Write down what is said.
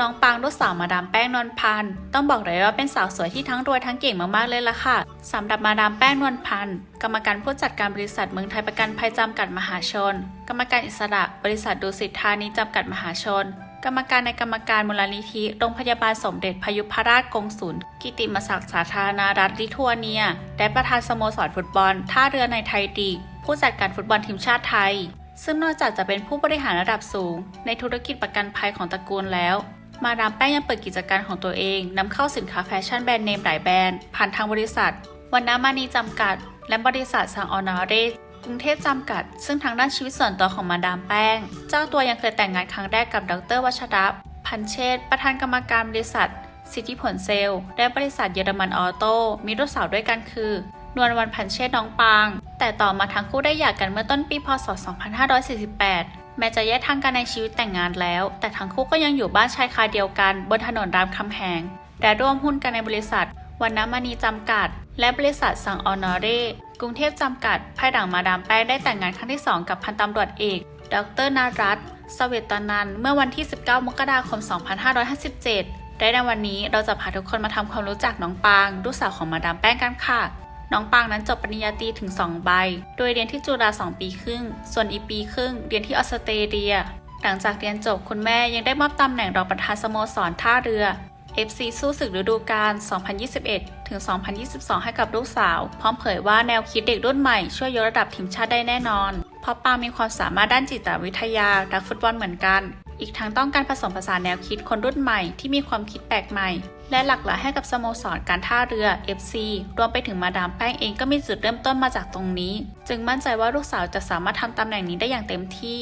น้องปางลูกสาวมาดามแป้งนวลพันธ์ต้องบอกเลยว่าเป็นสาวสวยที่ทั้งรวยทั้งเก่งมากๆเลยล่ะค่ะสำหรับมาดามแป้งนวลพันธ์กรรมการผู้จัดการบริษัทเมืองไทยประกันภัยจำกัดมหาชน กรรมการอิสระบริษัทดุสิตธานีจำกัดมหาชน กรรมการในกรรมการมูลนิธิโรงพยาบาลสมเด็จพยุพราชกงศุลกิติมศักดิ์สาธารณรัฐลิทัวเนีย และประธานสโมสรฟุตบอล ท่าเรือในไทยดีผู้จัดการฟุตบอลทีมชาติไทยซึ่งนอกจากจะเป็นผู้บริหารระดับสูง ในธุรกิจประกันภัยของตระกูลแล้ว มาดามแป้งยังเปิดกิจการของตัวเองนำเข้าสินค้าแฟชั่นแบรนด์เนมหลายแบรนด์ผ่านทางบริษัทวันนามานีจำกัด และบริษัทสังออนาเรกรุงเทพจำกัด ซึ่งทางด้านชีวิตส่วนตัวของมาดามแป้ง เจ้าตัวยังเคยแต่งงานครั้งแรกกับดรวัชระพันเชษประธานกรรมการบริษัท สิทธิผลเซลล์และบริษัทเยอรมันออโต้มีลูกสาวด้วยกันคือนวลวันพันเชษน้องปาง แต่ต่อมาทั้งคู่ได้หย่ากันเมื่อต้นปีพศ 2548 แม้จะแยกทางกันในชีวิตแต่งงานแล้ว แต่ทั้งคู่ก็ยังอยู่บ้านชายคาเดียวกัน บนถนนรามคำแหงและร่วมหุ้นกันในบริษัทวันน้ำมณีจำกัด และบริษัทสังออนอเร่กรุงเทพจำกัด ภายหลังมาดามแป้งได้แต่งงานครั้งที่ 2 กับพันตำรวจเอก ดรนารัตสเวตนัน เมื่อวันที่ 19 มกราคม 2557และในวันนี้เราจะพาทุกคนมาทำความรู้จักน้องปาง ลูกสาวของมาดามแป้งกันค่ะ น้องปางนั้นจบปริญญาตรีถึง 2 ใบ โดยเรียนที่จุฬา2 ปีครึ่ง ส่วนอีกปีครึ่งเรียนที่ออสเตรเลีย หลังจากเรียนจบคุณแม่ยังได้มอบตำแหน่งรองประธานสโมสรท่าเรือ FC สู้ศึกฤดูกาล 2021 ถึง 2022 ให้กับลูกสาว พร้อมเผยว่าแนวคิดเด็กรุ่นใหม่ช่วยยกระดับทีมชาติได้แน่นอน เพราะปางมีความสามารถด้านจิตวิทยาและฟุตบอลเหมือนกัน อีกทั้งต้องการผสมผสานแนวคิดคนรุ่นใหม่ที่มีความคิดแปลกใหม่ และหลากหลายให้กับสโมสรการท่าเรือ FC รวมไปถึงมาดามแป้งเองก็มีจุดเริ่มต้นมาจากตรงนี้ จึงมั่นใจว่าลูกสาวจะสามารถทำตำแหน่งนี้ได้อย่างเต็มที่